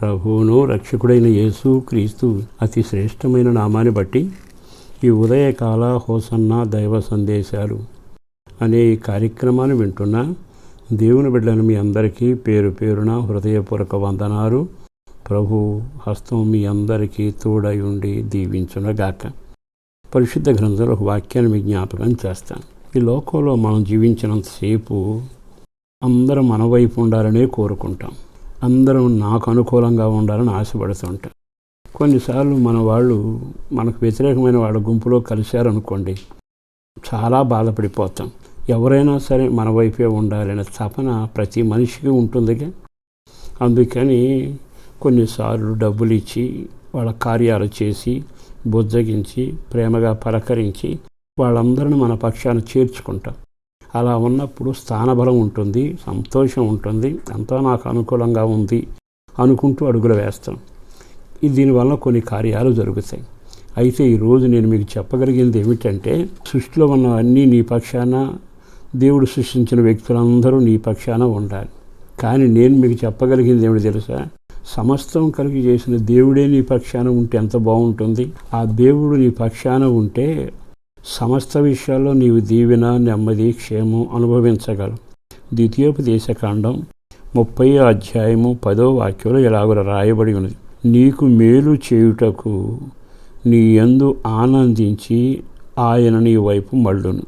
ప్రభువును రక్షకుడైన యేసు క్రీస్తు అతి శ్రేష్టమైన నామాన్ని బట్టి ఈ ఉదయకాల హోసన్న దైవ సందేశాలు అనే ఈ కార్యక్రమాన్ని వింటున్న దేవుని బిడ్డలను మీ అందరికీ పేరు పేరున హృదయపూర్వక వందనాలు. ప్రభు హస్తం మీ అందరికీ తోడై ఉండి దీవించునగాక. పరిశుద్ధ గ్రంథంలో ఒక వాక్యాన్ని మీ జ్ఞాపకం చేస్తాను. ఈ లోకంలో మనం జీవించినంతసేపు అందరం మన వైపు ఉండాలనే కోరుకుంటాం. అందరం నాకు అనుకూలంగా ఉండాలని ఆశపడుతుంటారు కొన్నిసార్లు మన వాళ్ళు మనకు వ్యతిరేకమైన వాళ్ళ గుంపులో కలిశారనుకోండి చాలా బాధపడిపోతాం. ఎవరైనా సరే మన వైపే ఉండాలనే తపన ప్రతి మనిషికి ఉంటుందిగా. అందుకని కొన్నిసార్లు డబ్బులు ఇచ్చి వాళ్ళ కార్యాలు చేసి బుజ్జగించి ప్రేమగా పలకరించి వాళ్ళందరిని మన పక్షాన చేర్చుకుంటాం. అలా ఉన్నప్పుడు స్థానబలం ఉంటుంది సంతోషం ఉంటుంది అంతా నాకు అనుకూలంగా ఉంది అనుకుంటూ అడుగులు వేస్తాం. ఇది దీనివల్ల కొన్ని కార్యాలు జరుగుతాయి. అయితే ఈరోజు నేను మీకు చెప్పగలిగింది ఏమిటంటే సృష్టిలో ఉన్న అన్నీ నీ పక్షాన దేవుడు సృష్టించిన వ్యక్తులందరూ నీ పక్షాన ఉండాలి. కానీ నేను మీకు చెప్పగలిగింది ఏమిటి తెలుసా? సమస్తం కలిగి చేసిన దేవుడే నీ పక్షాన ఉంటే ఎంత బాగుంటుంది? ఆ దేవుడు నీ పక్షాన ఉంటే సమస్త విషయాల్లో నీవు దీవెన నెమ్మది క్షేమం అనుభవించగలవు. ద్వితీయోపదేశకాండం ముప్పై అధ్యాయము పదో వాక్యంలో ఇలాగ రాయబడి ఉన్నది. నీకు మేలు చేయుటకు నీ ఎందు ఆనందించి ఆయన నీ వైపు మళ్ళును.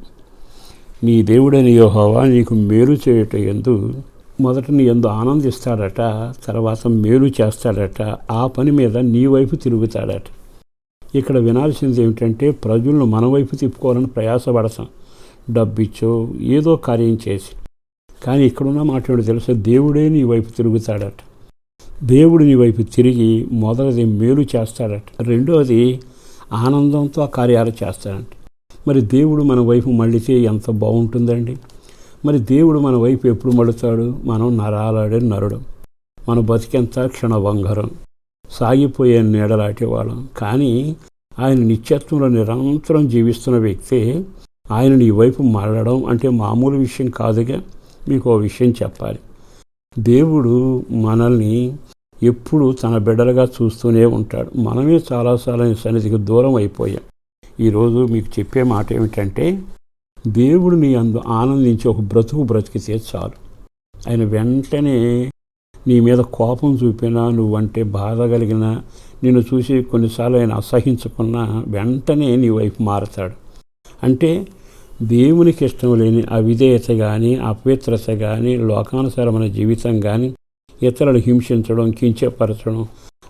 నీ దేవుడైన యోహోవా నీకు మేలు చేయుట ఎందు మొదట నీ ఎందు ఆనందిస్తాడట తర్వాత మేలు చేస్తాడట ఆ పని మీద నీ వైపు తిరుగుతాడట. ఇక్కడ వినాల్సింది ఏమిటంటే ప్రజలను మన వైపు తిప్పుకోవాలని ప్రయాసపడతాం. డబ్బిచ్చో ఏదో కార్యం చేసి. కానీ ఇక్కడున్న మాట తెలుసు తెలుసా? దేవుడే నీ వైపు తిరుగుతాడట. దేవుడు నీ వైపు తిరిగి మొదటిది మేలు చేస్తాడట. రెండోది ఆనందంతో ఆ కార్యాలు చేస్తాడంట. మరి దేవుడు మన వైపు మళ్ళితే ఎంత బాగుంటుందండి? మరి దేవుడు మన వైపు ఎప్పుడు మళ్ళుతాడు? మనం నరాలాడే నరుడు. మన బతికెంత? క్షణభంగరం సాగిపోయే నీడలాంటి వాళ్ళం. కానీ ఆయన నిత్యత్వంలో నిరంతరం జీవిస్తున్న వ్యక్తే ఆయన నీ వైపు మళ్ళడం అంటే మామూలు విషయం కాదుగా మీకు ఓ విషయం చెప్పాలి. దేవుడు మనల్ని ఎప్పుడు తన బిడ్డలుగా చూస్తూనే ఉంటాడు. మనమే చాలాసార్లు ఆయన సన్నిధికి దూరం అయిపోయాం. ఈరోజు మీకు చెప్పే మాట ఏమిటంటే దేవుడు నీ అందు ఆనందించి ఒక బ్రతుకు బ్రతికితే చాలు. ఆయన వెంటనే నీ మీద కోపం చూపినా నువ్వంటే బాధ కలిగిన నిన్ను చూసి కొన్నిసార్లు ఆయన అసహించుకున్నా వెంటనే నీ వైపు మారతాడు. అంటే దేవునికి ఇష్టం లేని అవిధేయత కానీ అపవిత్రత కానీ లోకానుసారమైన జీవితం కానీ ఇతరులు హింసించడం కించపరచడం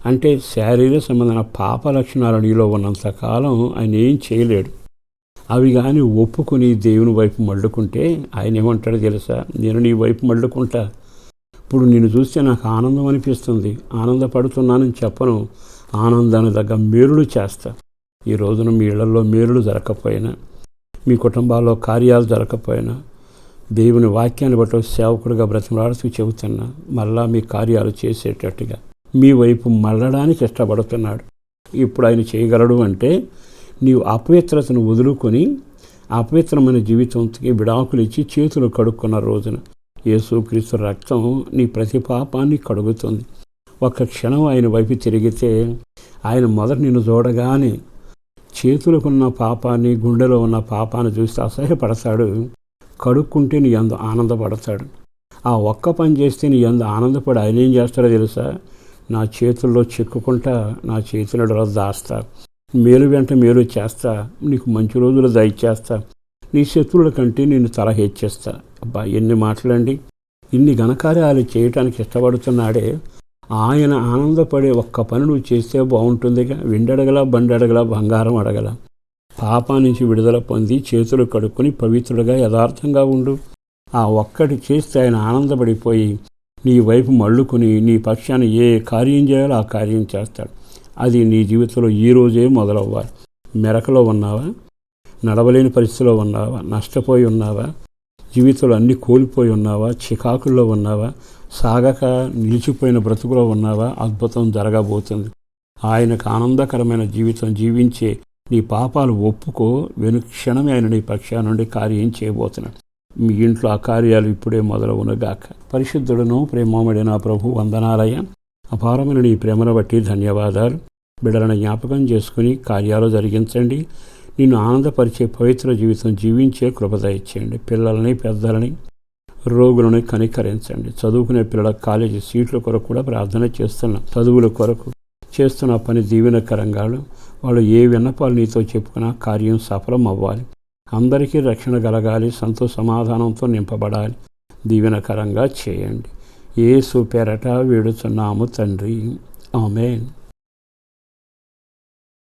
అంటే శారీరక సంబంధమైన పాప లక్షణాలు నీలో ఉన్నంతకాలం ఆయన ఏం చేయలేడు. అవి కానీ ఒప్పుకుని దేవుని వైపు మళ్ళుకుంటే ఆయన ఏమంటాడు తెలుసా? నేను నీ వైపు మళ్ళుకుంటా. ఇప్పుడు నేను చూస్తే నాకు ఆనందం అనిపిస్తుంది. ఆనందపడుతున్నానని చెప్పను. ఆనందాన్ని తగ్గ మేలులు చేస్తా. ఈ రోజున మీ ఇళ్ళలో మేలులు జరగకపోయినా మీ కుటుంబాల్లో కార్యాలు జరగకపోయినా దేవుని వాక్యాన్ని బట్టి సేవకుడిగా బ్రతిమలాడుతూ చెబుతున్నా మళ్ళా మీ కార్యాలు చేసేటట్టుగా. మీ వైపు మళ్ళడానికి ఇష్టపడుతున్నాడు. ఇప్పుడు ఆయన చేయగలడు అంటే నీవు అపవిత్రతను వదులుకొని అపవిత్రమైన జీవితంకి విడాకులు ఇచ్చి చేతులు కడుక్కున్న రోజున. యేసుక్రీస్తు రక్తం నీ ప్రతి పాపాన్ని కడుగుతుంది. ఒక క్షణం ఆయన వైపు తిరిగితే ఆయన మొదట నిన్ను చూడగానే చేతులకున్న పాపాన్ని గుండెలో ఉన్న పాపాన్ని చూస్తే అసహ్యపడతాడు. కడుక్కుంటే నీ అందు ఆనందపడతాడు. ఆ ఒక్క పని చేస్తే నీ అందు ఆనందపడి ఆయన ఏం చేస్తాడో తెలుసా? నా చేతుల్లో చిక్కుకుంటా నా చేతులలో దాస్తా. మేలు వెంట మేలు చేస్తా. నీకు మంచి రోజులు దయచేస్తా. నీ శత్రువుల కంటే నేను తల హెచ్చేస్తా. అబ్బా ఎన్ని మాటలండి. ఇన్ని ఘనకార్యాలు చేయటానికి ఇష్టపడుతున్నాడే. ఆయన ఆనందపడే ఒక్క పని నువ్వు చేస్తే బాగుంటుందిగా. వెండడగల బండడగల బంగారం అడగల. పాపా నుంచి విడుదల పొంది చేతులు కడుక్కొని పవిత్రుడుగా యథార్థంగా ఉండు. ఆ ఒక్కటి చేస్తే ఆయన ఆనందపడిపోయి నీ వైపు మళ్ళుకుని నీ పక్షాన్ని ఏ కార్యం చేయాలో ఆ కార్యం చేస్తాడు. అది నీ జీవితంలో ఈ రోజే మొదలవ్వాలి. మెరకలో ఉన్నావా? నడవలేని పరిస్థితిలో ఉన్నావా? నష్టపోయి ఉన్నావా? జీవితంలో అన్నీ కోల్పోయి ఉన్నావా? చికాకుల్లో ఉన్నావా? సాగక నిలిచిపోయిన బ్రతుకులో ఉన్నావా? అద్భుతం జరగబోతుంది. ఆయనకు ఆనందకరమైన జీవితం జీవించే నీ పాపాలు ఒప్పుకో. వెను క్షణమే ఆయన నీ పక్షా నుండి కార్యం చేయబోతున్నాడు. మీ ఇంట్లో ఆ కార్యాలు ఇప్పుడే మొదలవునుగాక. పరిశుద్ధుడును నా ప్రభు వందనాలయ అపారమైన నీ ప్రేమను బట్టి ధన్యవాదాలు. బిడలను జ్ఞాపకం చేసుకుని కార్యాలు జరిగించండి. నిన్ను ఆనందపరిచే పవిత్ర జీవితం జీవించే కృపద ఇచ్చేయండి పిల్లల్ని పెద్దలని రోగులను కనికరించండి. చదువుకునే పిల్లల కాలేజీ సీట్ల కొరకు కూడా ప్రార్థన చేస్తున్నాం. చదువుల కొరకు చేస్తున్న పని దీవెనకరంగా వాళ్ళు ఏ విన్నపాలు నీతో చెప్పుకున్నా కార్యం సఫలం అవ్వాలి. అందరికీ రక్షణ కలగాలి. సంతోష సమాధానంతో నింపబడాలి. దీవెనకరంగా చేయండి. ఏసు పెరట వేడుచున్నాము తండ్రి. ఆమెన్.